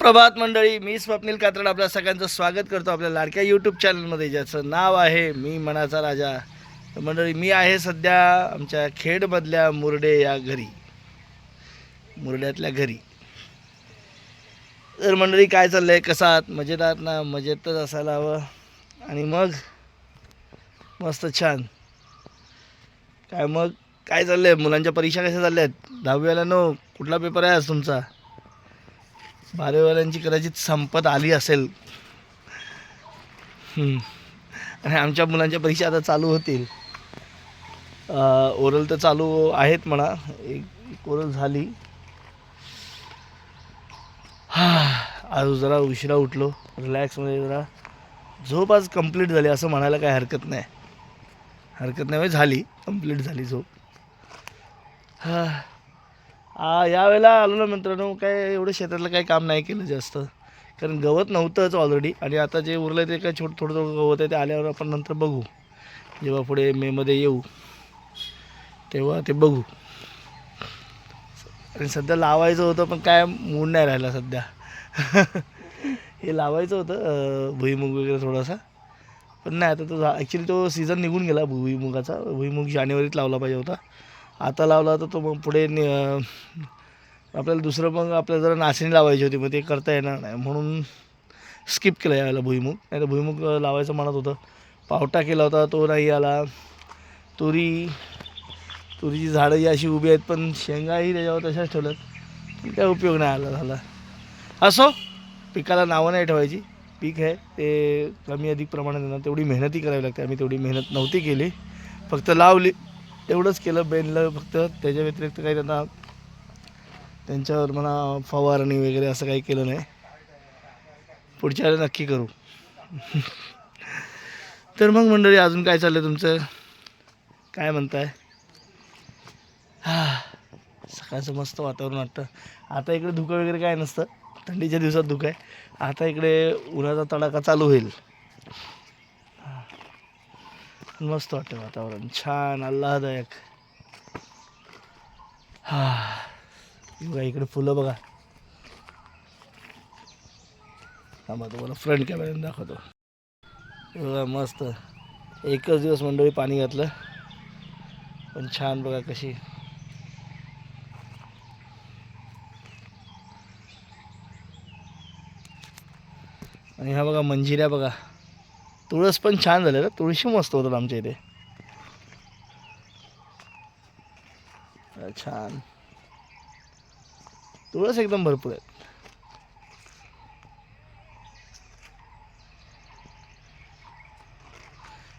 प्रभात मंडळी मी स्वप्नील कात्रड आपल्या सगळ्यांचं स्वागत करतो आपल्या लाडक्या यूट्यूब चॅनलमध्ये ज्याचं नाव आहे मी मनाचा राजा. तर मंडळी मी आहे सध्या आमच्या खेडमधल्या मुरडे या घरी. मुरड्यातल्या घरी. तर मंडळी काय चाललं आहे कसा आहात? मजेत आहात ना? मजेतच असायला हवं. आणि मग? मस्त छान. काय मग? काय चाललं आहे मुलांच्या परीक्षा कशा चालल्या आहेत दहावीला नो कुठला पेपर आहे आज तुमचा? बारावीवाल्यांची कदाचित संपत आली असेल. आणि आमच्या मुलांच्या परीक्षा आता चालू होतील. ओरल तर चालू आहेत म्हणा. एक ओरल झाली. आज जरा उशिरा उठलो. रिलॅक्समध्ये जरा. झोप आज कंप्लीट झाली असं म्हणायला काही हरकत नाही. हरकत नाही झाली. कंप्लीट झाली झोप. हां. यावेळेला आलो ना मित्रांनो काय एवढं शेतातलं काही काम नाही केलं जास्त. कारण गवत नव्हतंच ऑलरेडी आणि आता जे उरलं ते काय छोटं थोडं थोडं गवत आहे ते आल्यावर आपण नंतर बघू. जेव्हा पुढे मेमध्ये येऊ तेव्हा ते बघू. आणि सध्या लावायचं होतं पण काय मूड नाही राहिला सध्या. हे लावायचं होतं भुईमुग वगैरे थोडासा. पण नाही आता तो ॲक्च्युली तो सीझन निघून गेला भुईमुगाचा. भुईमुग जानेवारीत लावला पाहिजे होता. आता लावला तर तो मग पुढे नि- आपल्याला दुसरं मग आपल्याला जरा नाचणी लावायची होती मग ते करता येणार नाही. म्हणून स्किप केलं यावेळेला भुईमुग. नाही तर भुईमुग लावायचं म्हणत होतं. पावटा केला होता तो नाही आला. तुरी तुरीची झाडं ही अशी उभी आहेत पण शेंगाही त्याच्यावर तशाच ठेवल्यात. पण काय उपयोग नाही आला झाला. असो पिकाला नावं नाही ठेवायची. पीक आहे ते कमी अधिक प्रमाणात येणार. तेवढी मेहनतही करावी लागते. आम्ही तेवढी मेहनत नव्हती केली. फक्त लावली. तेवढंच केलं बेनलं फक्त त्याच्या व्यतिरिक्त काही त्यांना त्यांच्यावर म्हणा फवारणी वगैरे असं काही केलं नाही. पुढच्या वेळेला नक्की करू. तर मग मंडळी अजून काय चाललं तुमचं? काय म्हणताय? हा सकाळचं मस्त वातावरण वाटतं. आता इकडे धुकं वगैरे काय नसतं. थंडीच्या दिवसात धुकं आहे. आता इकडे उन्हाचा तडाखा चालू होईल. मस्त वाटतं वातावरण. छान आल्हादायक हा. बघा इकडे फुलं बघा. थांबा तुम्हाला फ्रंट कॅमेऱ्याने दाखवतो. बघा मस्त. एकच दिवस मंडळी पाणी घातलं. पण छान बघा कशी. आणि हा बघा मंजिऱ्या बघा. तुळस पण छान झालं ना तुळशी मस्त होतात आमच्या इथे. छान. तुळस एकदम भरपूर आहेत.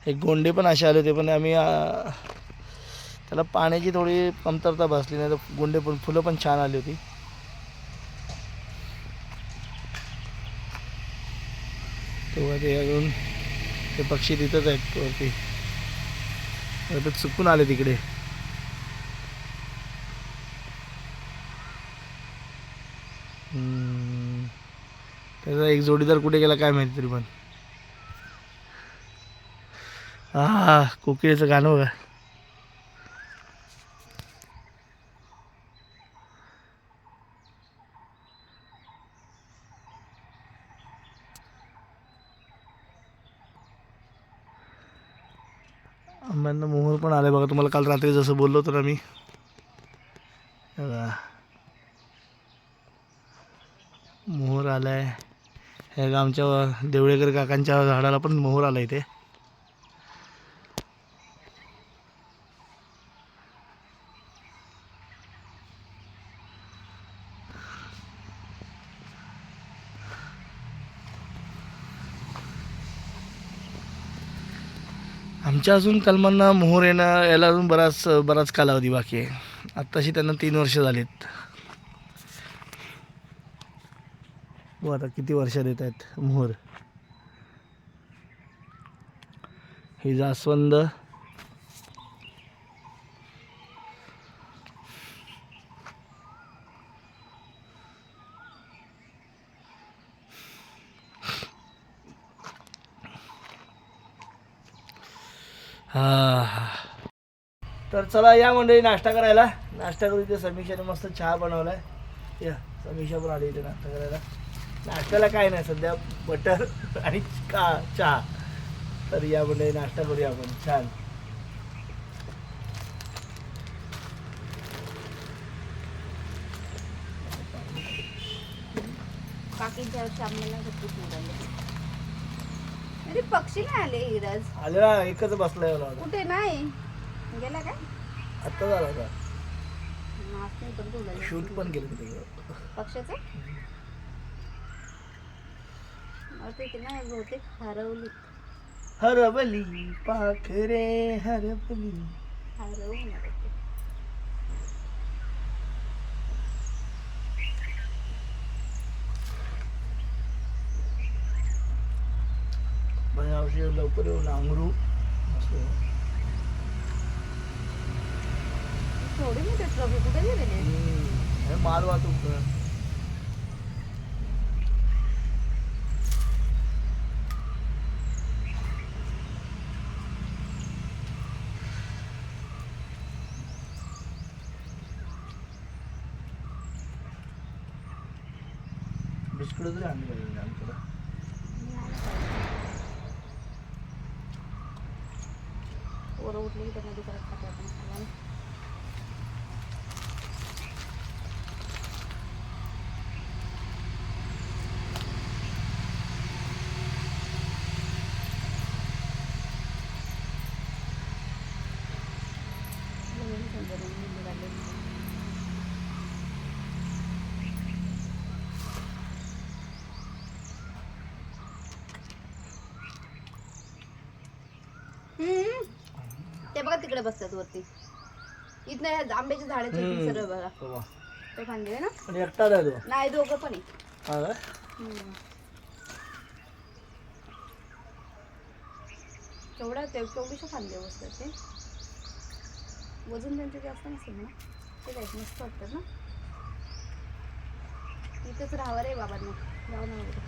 हे गोंडे पण असे आले होते पण आम्ही त्याला पाण्याची थोडी कमतरता भासली नाही तर गोंडे पण फुलं पण छान आली होती. तेव्हा ते अजून ते पक्षी तिथंच आहेत वरती. चुकून आले तिकडे. त्याचा एक जोडीदार कुठे गेला काय माहिती तरी पण. हा कोकिळेचं गाणं बघा. आंब्यांना मोहर पण आले बघा. तुम्हाला काल रात्री जसं बोललो होतो ना मी. मोहर आलाय. हे बघा आमच्या देवळेकर काकांच्या झाडाला पण मोहर आला इथे. त्यांच्या अजून कलमांना मोहर येणं याला अजून बराच बराच कालावधी बाकी आहे. आत्ताशी त्यांना तीन वर्ष झालीत. व आता किती वर्षात येत आहेत मोहर. ही जास्वंद तर चला या मंडळी नाश्ता करायला. नाश्ता करू इथे समीक्षाने मस्त चहा बनवलाय. या समीक्षा पण आली इथे नाश्ता करायला. नाश्त्याला काय नाही सध्या बटर आणि का चहा. तर या मंडळी नाश्ता करूया आपण. छान. बाकीच्या वर्षी आम्हाला गप्पूच मिळाले अरे पक्षी नाही आले इरज. आलेला एकच बसलाय मला. आता. कुठे नाही? गेला काय? आत्ता झाला नाही पण. शूट पण केलं तिथे. पक्षाचं? मला ते की नाही बहुतेक हरवली. हरबली पाखरे हरबली हरवून यावर्षी लवकर येऊन नांगरू थोडी मोठे ट्रॉफी कुठे गेलेले. हे माल वाहतूक. बिस्कुट तरी आणली पाहिजे आमच्याकडे. पोरं उठली की त्यांना दुकानात टाकलं आपण खायला. नवीन संदर्भ निघाले. हम्म. ते बघा तिकडे बसतात वरती. इथनं ह्या आंब्याच्या झाडाचे. सरळ बघा. ते फांदे ना? आणि एकटाच आहे तो. नाही दोघं पण आहे. हा काय? हम्म. केवढा ते फांदे बसतात ते. वजन त्यांचं जास्त नसेल ना? ते मस्त वाटतात ना? इथंच राहावं रे बाबांना. जाऊ ना वगैरे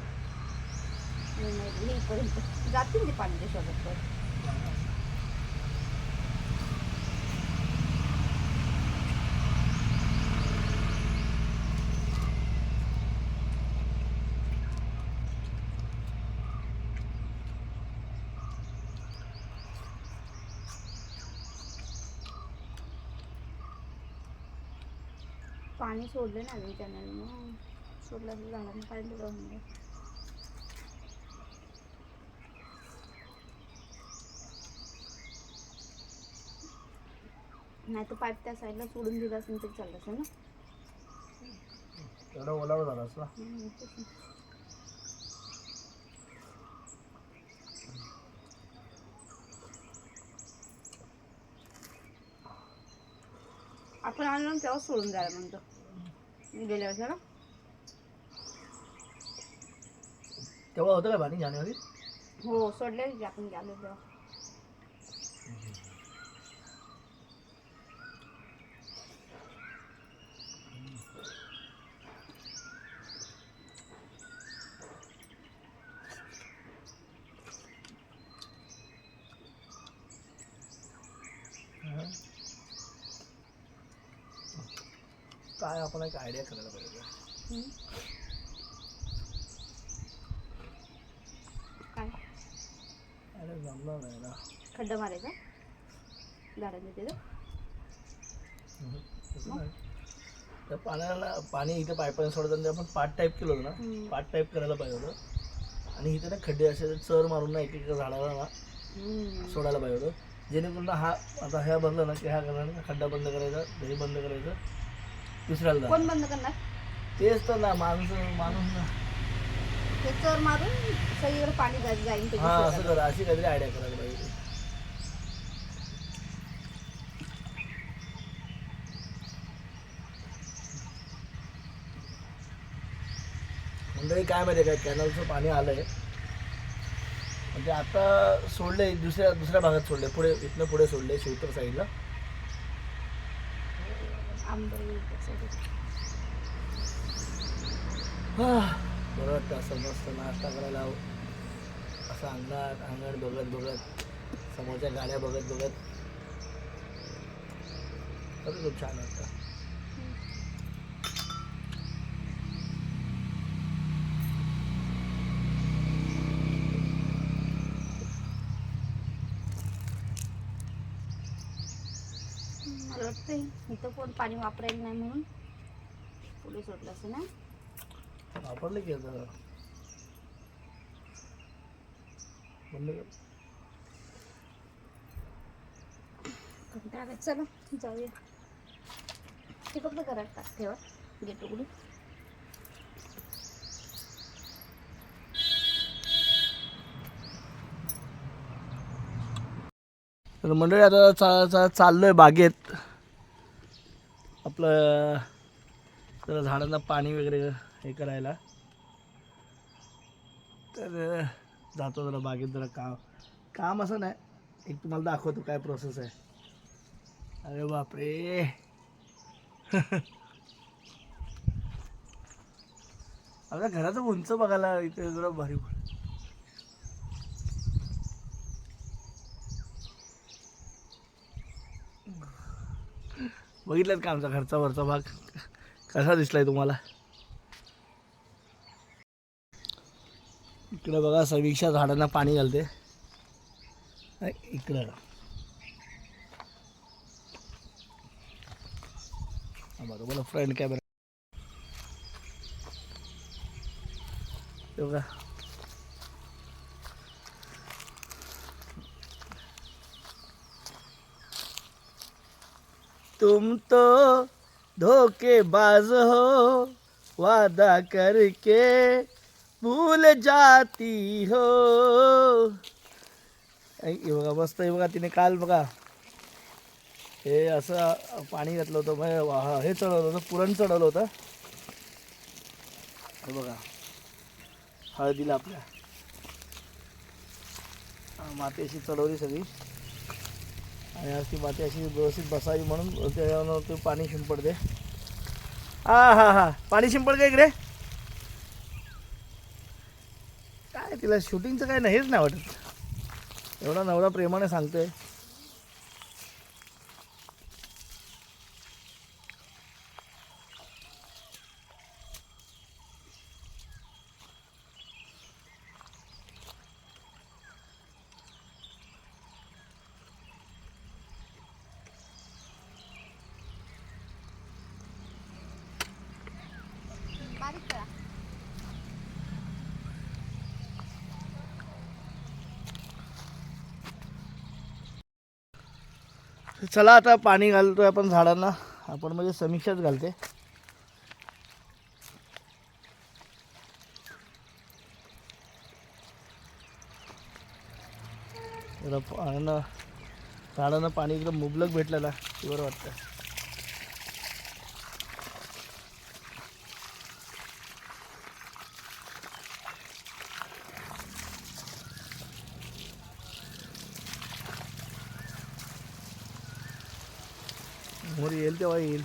नाही, नाही, येईपर्यंत जातील ते पाणी शोधत तर पाणी सोडलं ना मी चॅनलनं सोडलं असं झाडांना पाणी जाऊन नाही नाही तर पाईप त्या साईडला सोडून दिला असेल तरी चाललं असेल ना. एवढा ओलावा झाला असला हम्म, तेच ना. आपण आणलं ना तेव्हा सोडून द्यायला म्हणतो. गेल्या वर्षी ना? तेव्हा होतं का पाणी जानेवारी हो सोडले. आपण गेलो तेव्हा काय आपण एक आयडिया करायला पाहिजे. काय? अरे जमणार नाही ना. खड्डा मारायचा? तिथं पाण्याला पाणी इथे पाईपाने सोडताना आपण पाट टाईप केलं होतं. ना पाट टाईप करायला पाहिजे होतं. आणि इथे ना खड्डे असे चर मारून ना एक एक झाडाला ना. सोडायला पाहिजे होतं. जेणेकरून हा आता ह्या भरला ना की ह्या करणार खड्डा बंद करायचा दही बंद करायचं. दुसऱ्याला जा कोण बंद करणार? तेच तर ना माणसं माणूस ना. ते चर मारून सगळीकडे पाणी जाईन त्याची हा असं करा. अशी काहीतरी आयडिया करायला पाहिजे. मंडळी काय माहिती काय? कॅनलचं पाणी आलंय. म्हणजे आता सोडले दुसऱ्या दुसऱ्या भागात सोडले पुढे इथनं पुढे सोडले शिवतर साईडला. बरं वाटतं असं मस्त नाश्ता करायला असं अंगणात अंगण बघत बघत समोरच्या गाड्या बघत बघत. खूप छान वाटतं. वाटतंय इथं कोण पाणी वापरायला नाही म्हणून. पुढे सोडलं असं ना? वापरले की आता. कंटाळा चला जाऊया. ते फक्त घरात टाक ठेवा. गेट उघडून. तर मंडळी आता चा चा चाललो आहे बागेत. आपलं जरा झाडांना पाणी वगैरे हे करायला. तर जातो जरा बागेत जरा काम. काम असं नाही. एक तुम्हाला दाखवतो काय प्रोसेस आहे. अरे बापरे. आपल्या घराचं उंच बघायला इथे जरा भारी बघितलं का आमचा घरचा वरचा भाग? कसा दिसलाय तुम्हाला? इकडं बघा समीक्षा झाडांना पाणी घालते. इकडं. हा बघा बोला फ्रंट कॅमेरा बघा. तुम तो धोखेबाज हो। वादा करके भूल जाती हो। बघा मस्त आहे बघा तिने काल बघा. हे असं पाणी घातलं होतं मग वा- हे चढवलं होतं पुरण चढवलं होतं. हे बघा हळदीला आपल्या. मातेशी चढवली सगळी. आणि आज ती माती अशी व्यवस्थित बसावी म्हणून त्याच्यावर ते पाणी शिंपडते. हा हा हा. पाणी शिंपड का इकडे? काय तिला शूटिंगचं काय नाही हेच नाही वाटत. एवढा नवरा प्रेमाने सांगतोय. चला आता पाणी घालतोय आपण झाडांना. आपण म्हणजे समीक्षाच घालते. झाडांना पाणी एकदम मुबलक भेटलेला बरं वाटतं मोर येईल तेव्हा येईल?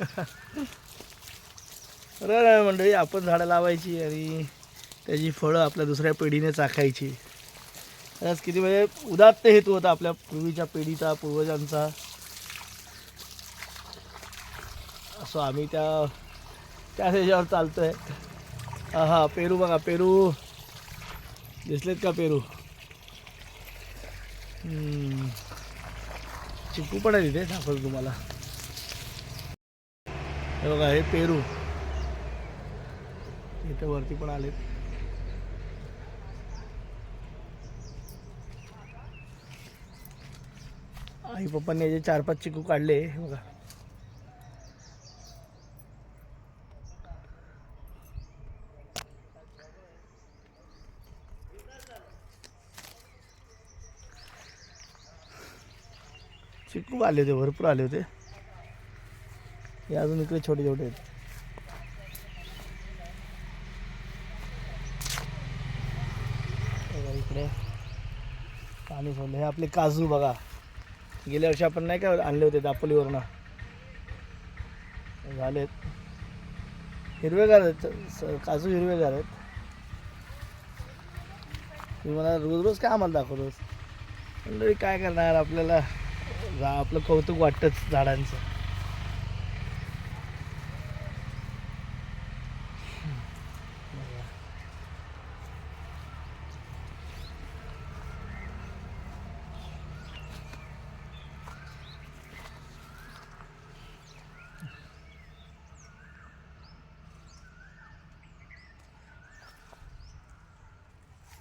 बरं मंडळी आपण झाडं लावायची आणि त्याची फळं आपल्या दुसऱ्या पिढीने चाखायची. खरंच किती म्हणजे उदात्त हेतू होता आपल्या पूर्वीच्या पिढीचा पूर्वजांचा. असो आम्ही त्या त्याच ह्याच्यावर चालतोय. हा हा पेरू बघा पेरू. दिसलेत का पेरू? हम्म. चिकू पण आहे तिथे दाखवतो तुम्हाला. हे बघा हे पेरू. इथे वरती पण आलेत. आई पप्पांनी याचे चार पाच चिकू काढले हे बघा. चिकू आले होते भरपूर आले होते. हे अजून इकडे छोटे छोटे आहेत. इकडे. पाणी सोडलं. हे आपले काजू बघा. गेल्या वर्षी आपण नाही का आणले होते दापोलीवरनं? झालेत. हिरवेगार आहेत. स- काजू हिरवेगार आहेत. तुम्ही मला रोज रोज काय आम्हाला दाखवतोस? मंडळी काय करणार आपल्याला? आपलं कौतुक वाटतंच झाडांचं.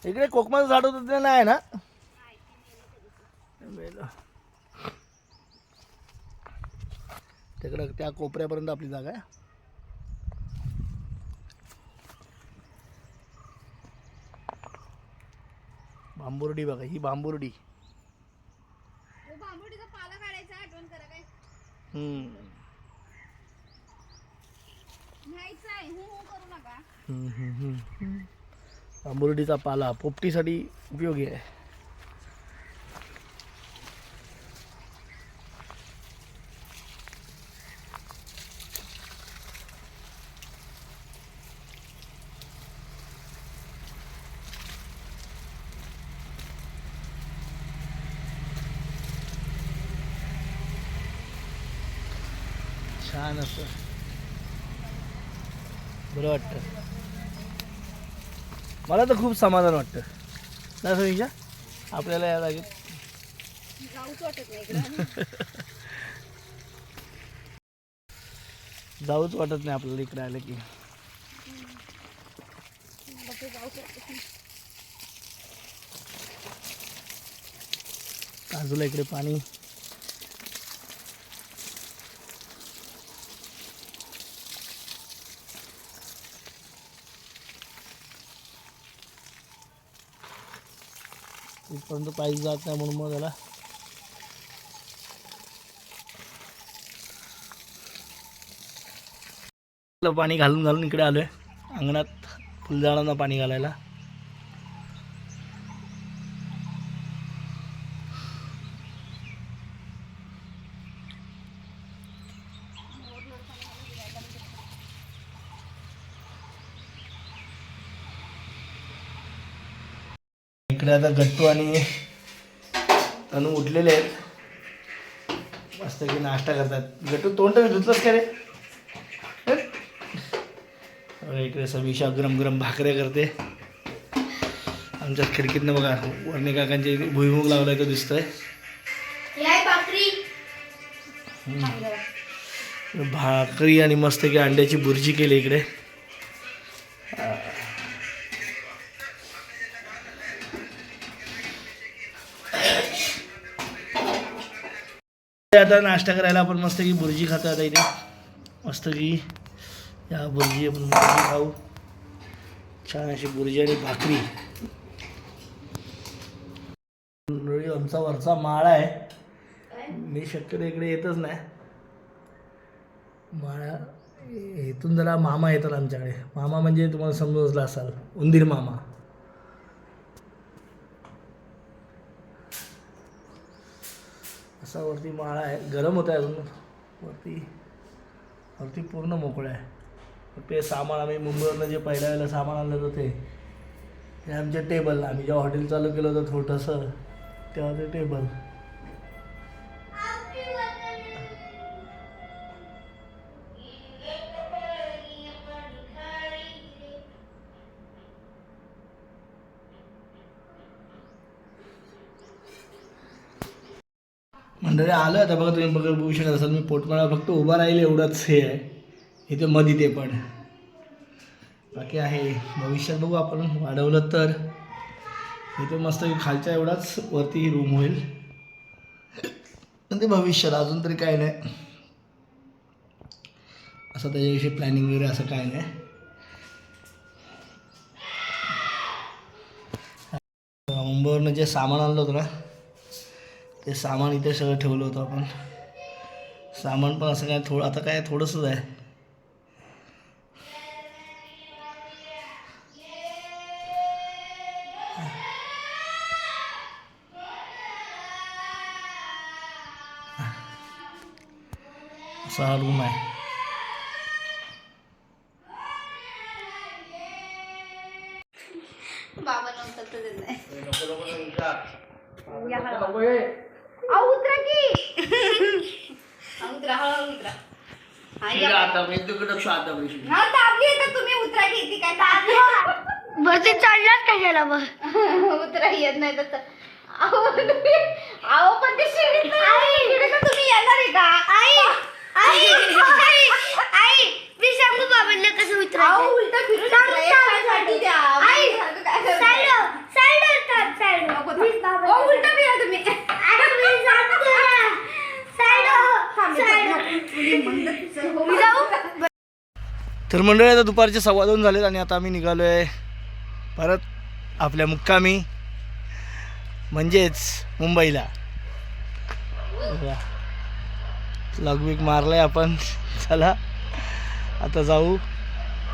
इकडे कोकमाचं झाड होतं ते नाही ना? मेलं. तिकडं त्या कोपऱ्यापर्यंत आपली जागा आहे. बांबुर्डी बघा ही बांबुर्डी. हम्म. न्यायचं आहे हू हू करू नका हम्म, हम्म, हम्म, हम्म. बांबुर्डीचा पाला पोपटीसाठी उपयोगी आहे छान असं बरं वाटतं मला तर खूप समाधान वाटतं. ना समीक्षा आपल्याला या जागेत जाऊच वाटत नाही आपल्याला इकडे आलं की. बाजूला इकडे पाणी. परंतु पाईप जात नाही म्हणून मग त्याला पाणी घालून घालून इकडे आलोय. अंगणात फुलझाडांना पाणी घालायला. इकडे आता गट्टू आणि तनू उठलेले आहेत. मस्त की नाश्ता करतात. गट्टू तोंड धुतलंच का रे? इकडे समीक्षा गरम गरम भाकऱ्या करते. आमच्या खिडकीतनं बघा वर्णे काकांचे भुईमुग लावलाय तो दिसतोय. भाकरी. आणि मस्त की अंड्याची बुर्जी केली इकडे. आता नाश्ता करायला आपण मस्त की भुर्जी खातो आता इथे. मस्त की या भुर्जी आपण भुर्जी खाऊ. छान अशी भुर्जी आणि भाकरी. आमचा वरचा माळा आहे. मी शक्यतो इकडे येतच नाही. माळा इथून जरा मामा येतात आमच्याकडे. मामा म्हणजे तुम्हाला समजलं असाल. उंदीर मामा. असा वरती माळा आहे. गरम होत आहे अजून. वरती वरती पूर्ण मोकळं आहे. ते सामान आम्ही मुंबईवरनं जे पहिल्या वेळेला सामान आणलं होतं ते हे आमचे टेबल आम्ही जेव्हा हॉटेल चालू केलं होतं थोडंसं तेव्हा ते टेबल मंडळी आलं आता बघा तुम्ही बघा बघू शकत. असाल मी पोटमाळा फक्त उभा राहील एवढंच हे आहे. इथे मध्ये ते पण. बाकी आहे भविष्यात बघू आपण. वाढवलं तर. इथे मस्त खालच्या एवढाच वरती रूम होईल. पण ते भविष्यात अजून तरी काय नाही. असं त्याच्याविषयी प्लॅनिंग वगैरे असं काय नाही. मुंबईवरनं जे सामान आणलं होतं ना ते सामान इथे सगळं ठेवलं होतं आपण. सामान पण असं काय थोडं आता काय थोडंसंच आहे. असा हा रूम आहे. बाबा नव्हतं हे. उतरा की अहो, उतरा हळूहळू उतरा हा, या. आता मी तिकडं शांत बसू. हा, दाबली आहे तर तुम्ही उतरा की ती काय दाबली वरती चढलाच कशाला मग उतरा येत नाही तर अहो तुम्ही- अहो पण ते शिडीत नाही. शिडीत तुम्ही येणार आहे का आई आई आई आई मी सांगू बाबांना कसं अहो उतरायचं उलट फिरून सांग, उतरा. एक सांग, पाय सांग. साठी द्या आई, माझं काय करताय? सायलो तर मंडळी आता दुपारचे सव्वा दोन झालेत आणि आता आम्ही निघालो आहे परत आपल्या मुक्कामी. म्हणजेच मुंबईला. लॉगबिक मारलं आहे आपण. चला. आता जाऊ.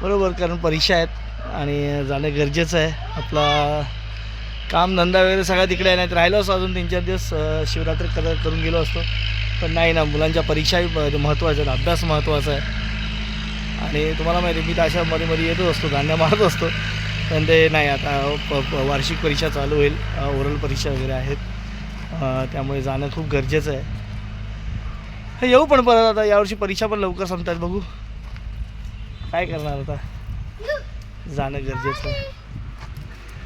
बरोबर कारण परीक्षा आहेत आणि जाणं गरजेचं आहे. आपला कामधंदा वगैरे सगळा तिकडे आहे. नाही तर राहिलो असतो अजून तीन चार दिवस. शिवरात्री कर करून गेलो असतो. पण नाही ना मुलांच्या परीक्षाही महत्त्वाच्या आहेत. अभ्यास महत्त्वाचा आहे. आणि तुम्हाला माहिती आहे, मी तर अशा मध्ये मध्ये येतच असतो गांड्या मारत असतो. पण ते नाही आता प प- वार्षिक परीक्षा चालू होईल ओरल परीक्षा वगैरे आहेत. त्यामुळे जाणं खूप गरजेचं आहे. हे येऊ पण परत आता यावर्षी परीक्षा पण लवकर संपतात बघू. काय करणार आता? जाणं गरजेचं आहे.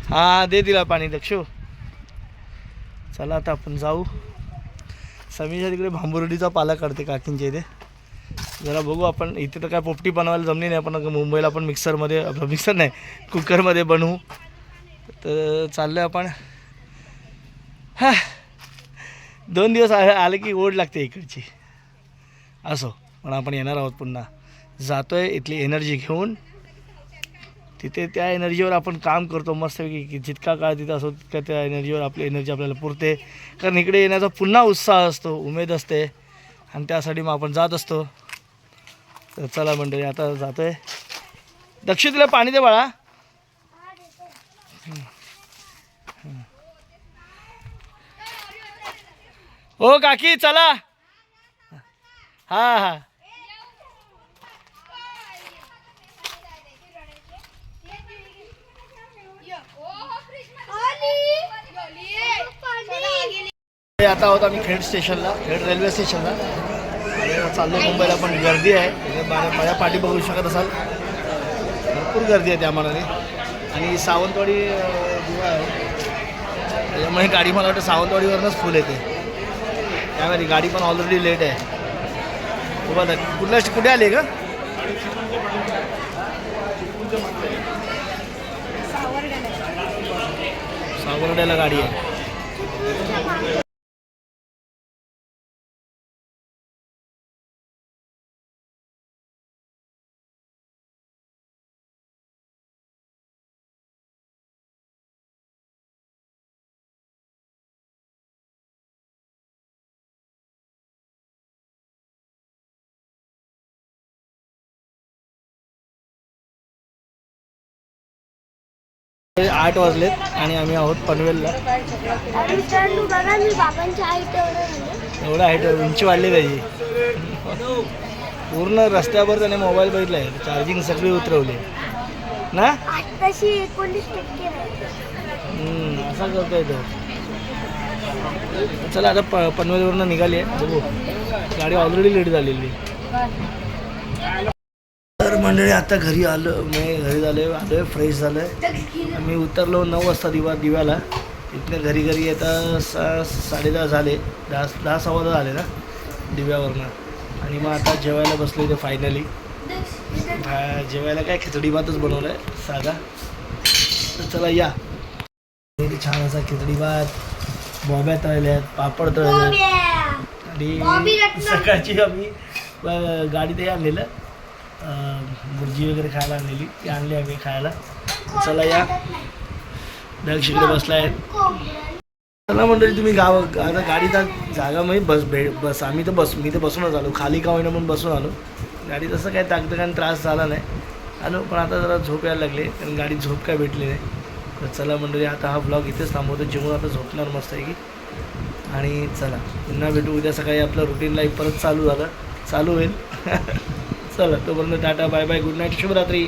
हां दे तिला पाणी दक्षू. चला आता आपण जाऊ. समीच्या तिकडे भांबुर्डीचा पाला काढते काकींच्या इथे. जरा बघू आपण. इथे तर काय पोपटी बनवायला जमली नाही. आपण मुंबईला आपण मिक्सरमध्ये आपलं मिक्सर नाही कुकरमध्ये बनवू. तर चाललं आपण. हा. दोन दिवस आले आले की ओढ लागते इकडची. असो पण आपण येणार आहोत पुन्हा. जातो आहे इथली एनर्जी घेऊन. तिथे त्या एनर्जीवर आपण काम करतो मस्तपैकी की जितका काळ तिथं असो तितका त्या एनर्जीवर आपली एनर्जी आपल्याला पुरते. कारण इकडे येण्याचा पुन्हा उत्साह असतो उमेद असते. आणि त्यासाठी मग आपण जात असतो. तर चला मंडळी आता जातो आहे दक्षितेला पाणी दे बाळा. हो काकी चला. हां हां. आता आहोत आम्ही खेड स्टेशनला खेड रेल्वे स्टेशनला. आणि चाललो मुंबईला पण गर्दी आहे. म्हणजे माझ्या पाठी बघू शकत असाल. भरपूर गर्दी आहे त्या मनाने. आणि सावंतवाडी त्याच्यामुळे गाडी मला वाटतं सावंतवाडीवरूनच फुल येते. त्यामध्ये गाडी पण ऑलरेडी लेट आहे. बघा कुठल्या कुठे आली का सावरड्याला गाडी आहे. आठ वाजलेत आणि आम्ही आहोत पनवेलला. एवढं हाईट उंची वाढली पाहिजे. पूर्ण रस्त्यावर त्याने मोबाईल बघितला आहे चार्जिंग सगळी उतरवली. ना? असं असा करतोय तो. चला आता प पनवेलवरनं निघाली आहे बघू. गाडी ऑलरेडी लेट झालेली. तर मंडळी आता घरी आलो. मी घरी झालं आहे आहे फ्रेश झालं आहे मी उतरलो नऊ वाजता दिवा दिव्याला. इथनं घरी घरी येता सा साडेदहा झाले. दहा दहा सव्वा दहा झाले ना दिव्यावरनं. आणि मग आता जेवायला बसलो इथे फायनली जेवायला काय खिचडी भातच बनवलं आहे साधा. तर चला या. छान असा खिचडी भात बॉब्या तळल्यात पापड तळले आणि. सकाळची आम्ही अ, गाडीत हे आणलेलं. भुर्जी वगैरे खायला आणलेली ती आणली आम्ही खायला. चला या. दक्ष बसला बसलाय. चला मंडळी तुम्ही गाव आता गाडीचा जागा म्हणजे बस भे बस आम्ही तर बस मी तर बसूनच आलो. खाली का होईना म्हणून बसून आलो. गाडी तसं काय ताकदकान त्रास झाला नाही. आलो पण आता जरा झोप यायला लागले. कारण गाडी झोप काय भेटली नाही. तर चला मंडळी आता हा ब्लॉग इथेच थांबवतो. जेवण आता झोपणार मस्त आहे की आणि चला पुन्हा भेटू. उद्या सकाळी आपलं रुटीन लाईफ परत चालू झालं. चालू होईल. चला तोपर्यंत tata bye bye good night शुभरात्री.